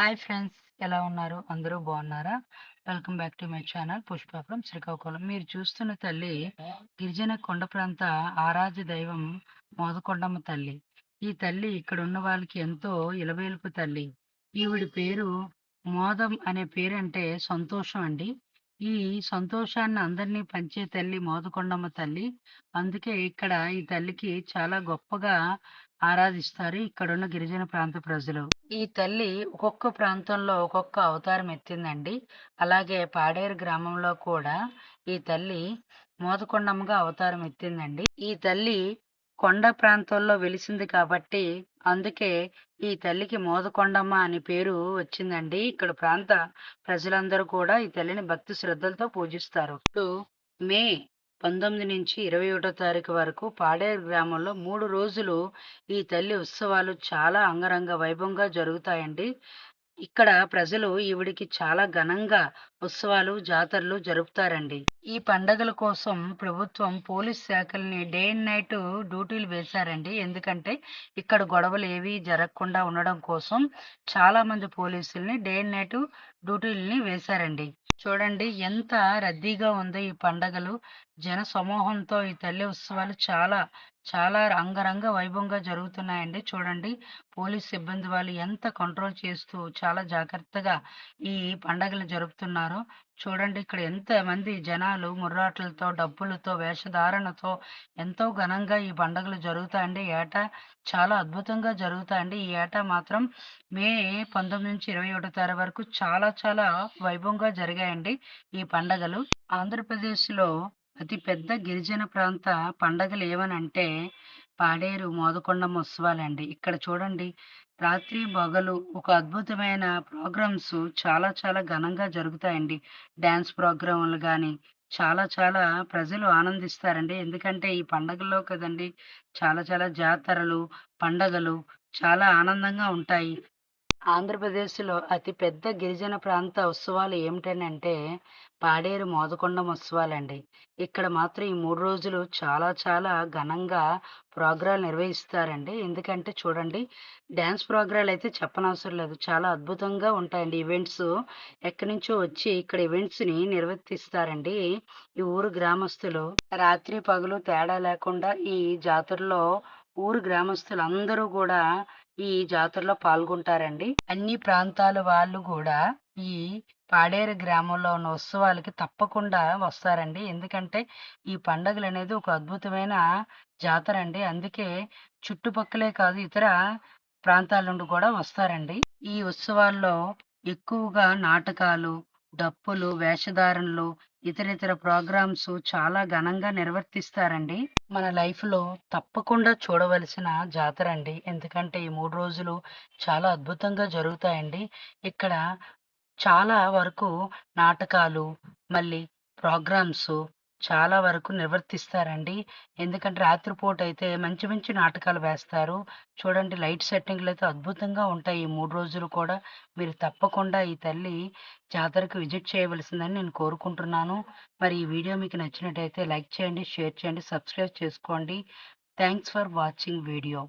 Hi friends ఎలా ఉన్నారు? అందరూ బాగున్నారా? Welcome back to my channel Pushpa from Srikakulam. మీరు చూస్తున్న తల్లి గిరిజన కొండ ప్రాంత ఆరాధ్య దైవం మోదకొండమ్మ తల్లి. ఈ తల్లి ఇక్కడ ఉన్న వాళ్ళకి ఎంతో ఇలవేలుపు తల్లి. ఈవిడి పేరు మోదం అనే పేరు అంటే సంతోషం అండి. ఈ సంతోషాన్ని అందరినీ పంచే తల్లి మోదకొండమ్మ తల్లి. అందుకే ఇక్కడ ఈ తల్లికి చాలా గొప్పగా ఆరాధిస్తారు ఇక్కడున్న గిరిజన ప్రాంత ప్రజలు. ఈ తల్లి ఒక్కొక్క ప్రాంతంలో ఒక్కొక్క అవతారం ఎత్తిందండి. అలాగే పాడేరు గ్రామంలో కూడా ఈ తల్లి మోదకొండమ్మగా అవతారం ఎత్తిందండి. ఈ తల్లి కొండ ప్రాంతంలో వెలిసింది కాబట్టి అందుకే ఈ తల్లికి మోదకొండమ్మ అని పేరు వచ్చిందండి. ఇక్కడ ప్రాంత ప్రజలందరూ కూడా ఈ తల్లిని భక్తి శ్రద్ధలతో పూజిస్తారు. ఇప్పుడు మే పంతొమ్మిది నుంచి ఇరవై ఒకటో తారీఖు వరకు పాడేరు గ్రామంలో మూడు రోజులు ఈ తల్లి ఉత్సవాలు చాలా అంగరంగ వైభవంగా జరుగుతాయండి. ఇక్కడ ప్రజలు ఈవిడికి చాలా ఘనంగా ఉత్సవాలు జాతరలు జరుపుతారండి. ఈ పండగల కోసం ప్రభుత్వం పోలీస్ శాఖల్ని డే అండ్ నైట్ డ్యూటీలు వేశారండి. ఎందుకంటే ఇక్కడ గొడవలు ఏవి జరగకుండా ఉండడం కోసం చాలా మంది పోలీసుల్ని డే అండ్ నైట్ డ్యూటీలని వేశారండి. చూడండి ఎంత రద్దీగా ఉందో ఈ పండగలు. జన సమూహంతో ఈ తల్లి ఉత్సవాలు చాలా చాలా అంగరంగ వైభవంగా జరుగుతున్నాయండి. చూడండి పోలీస్ సిబ్బంది వాళ్ళు ఎంత కంట్రోల్ చేస్తూ చాలా జాగ్రత్తగా ఈ పండగలు జరుపుతున్నారు. చూడండి ఇక్కడ ఎంత మంది జనాలు ముర్రాట్లతో డబ్బులతో వేషధారణతో ఎంతో ఘనంగా ఈ పండుగలు జరుగుతాయండి. ఏటా చాలా అద్భుతంగా జరుగుతాయండి. ఈ ఏటా మాత్రం మే పంతొమ్మిది నుంచి ఇరవై ఒకటో తారీఖు వరకు చాలా చాలా వైభవంగా జరిగాయండి ఈ పండగలు. ఆంధ్రప్రదేశ్లో అతి పెద్ద గిరిజన ప్రాంత పండగలు ఏమనంటే పాడేరు మోదకొండమ్మ ఉత్సవాలండి ఇక్కడ చూడండి రాత్రి పగలు ఒక అద్భుతమైన ప్రోగ్రామ్స్ చాలా చాలా ఘనంగా జరుగుతాయండి. డ్యాన్స్ ప్రోగ్రాములు కానీ చాలా చాలా ప్రజలు ఆనందిస్తారండి. ఎందుకంటే ఈ పండగల్లో కదండి చాలా చాలా జాతరలు పండగలు చాలా ఆనందంగా ఉంటాయి. ఆంధ్రప్రదేశ్లో అతి పెద్ద గిరిజన ప్రాంత ఉత్సవాలు ఏమిటనంటే పాడేరు మోదకొండం ఉత్సవాలండి. ఇక్కడ మాత్రం ఈ మూడు రోజులు చాలా చాలా ఘనంగా ప్రోగ్రాలు నిర్వహిస్తారండి. ఎందుకంటే చూడండి డ్యాన్స్ ప్రోగ్రాలు అయితే చెప్పనవసరం లేదు. చాలా అద్భుతంగా ఉంటాయండి ఈవెంట్స్. ఎక్కడి నుంచో వచ్చి ఇక్కడ ఈవెంట్స్ని నిర్వర్తిస్తారండి. ఈ ఊరు గ్రామస్తులు. రాత్రి పగలు తేడా లేకుండా ఈ జాతరలో ఊరు గ్రామస్తులు అందరూ కూడా ఈ జాతరలో పాల్గొంటారండి. అన్ని ప్రాంతాల వాళ్ళు కూడా ఈ పాడేరు గ్రామంలో ఉన్న ఉత్సవాలకి తప్పకుండా వస్తారండి. ఎందుకంటే ఈ పండుగలు అనేది ఒక అద్భుతమైన జాతర అండి. అందుకే చుట్టుపక్కలే కాదు ఇతర ప్రాంతాల నుండి కూడా వస్తారండి. ఈ ఉత్సవాల్లో ఎక్కువగా నాటకాలు డప్పులు వేషధారణలు ఇతర ఇతర ప్రోగ్రామ్స్ చాలా ఘనంగా నిర్వర్తిస్తారండి. మన లైఫ్లో తప్పకుండా చూడవలసిన జాతర అండి. ఎందుకంటే ఈ మూడు రోజులు చాలా అద్భుతంగా జరుగుతాయండి. ఇక్కడ చాలా వరకు నాటకాలు మళ్ళీ ప్రోగ్రామ్స్ చాలా వరకు నిర్వర్తిస్తారండి ఎందుకంటే రాత్రిపూట అయితే మంచి మంచి నాటకాలు వేస్తారు. చూడండి లైట్ సెట్టింగ్లు అయితే అద్భుతంగా ఉంటాయి ఈ మూడు రోజులు కూడా. మీరు తప్పకుండా ఈ తల్లి జాతరకు విజిట్ చేయవలసిందని నేను కోరుకుంటున్నాను. మరి ఈ వీడియో మీకు నచ్చినట్టయితే లైక్ చేయండి షేర్ చేయండి సబ్స్క్రైబ్ చేసుకోండి. Thanks for watching video.